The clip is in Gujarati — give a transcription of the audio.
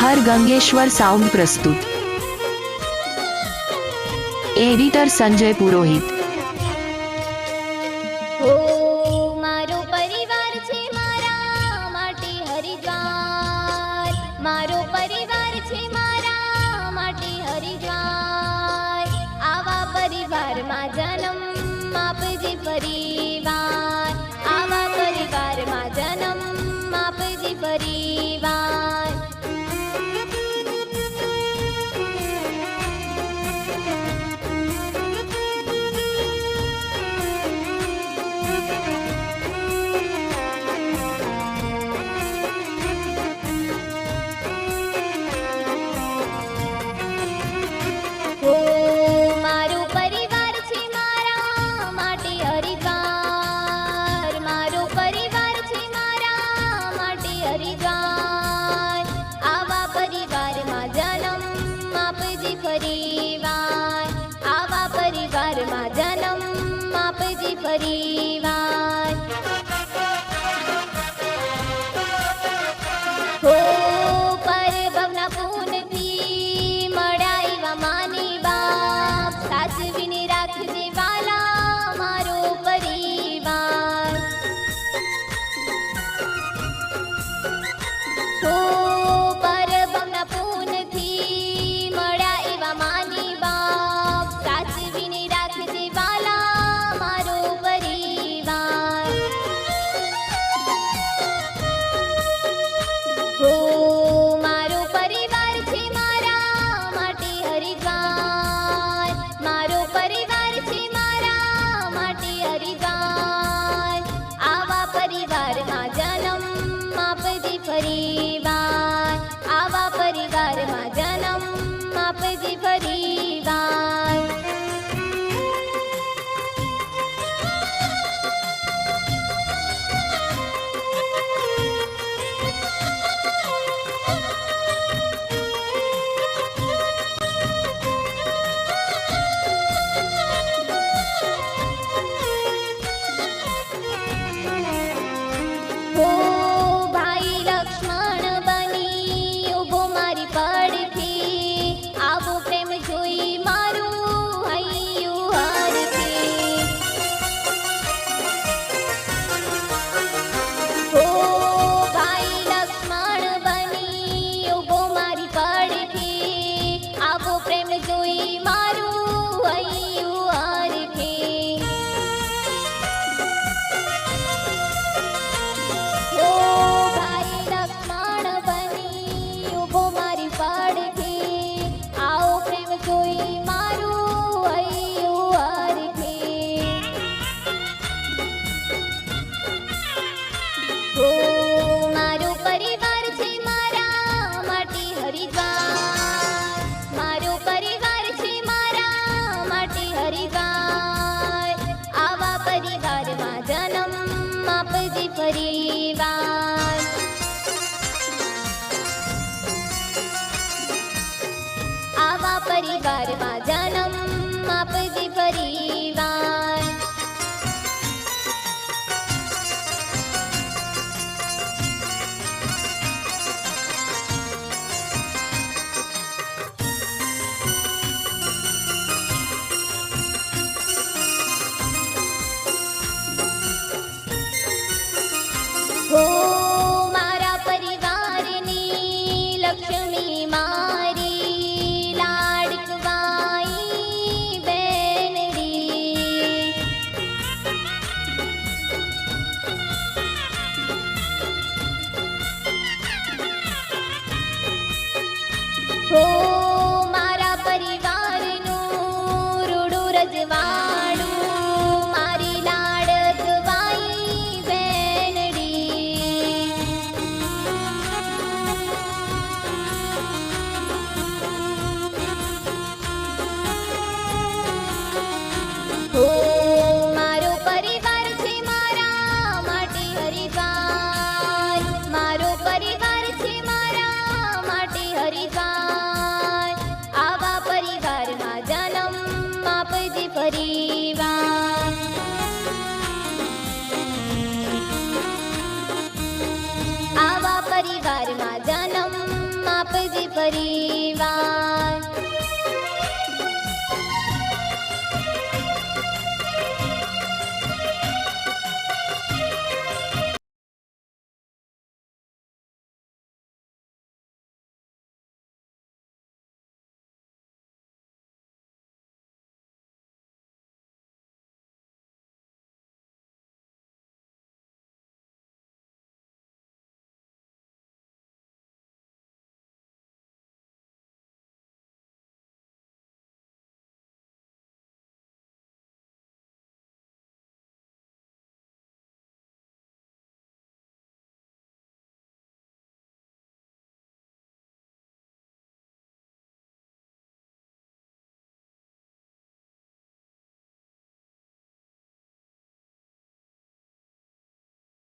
હર ગંગેશ્વર સાઉન્ડ પ્રસ્તુત એડિટર સંજય પુરોહિત મારો પરિવાર છે મારા મારો પરિવાર છે મારા આવા પરિવારમાં જન્મ આપજે ફરી परिवार मा जनम आप जी Oh. परी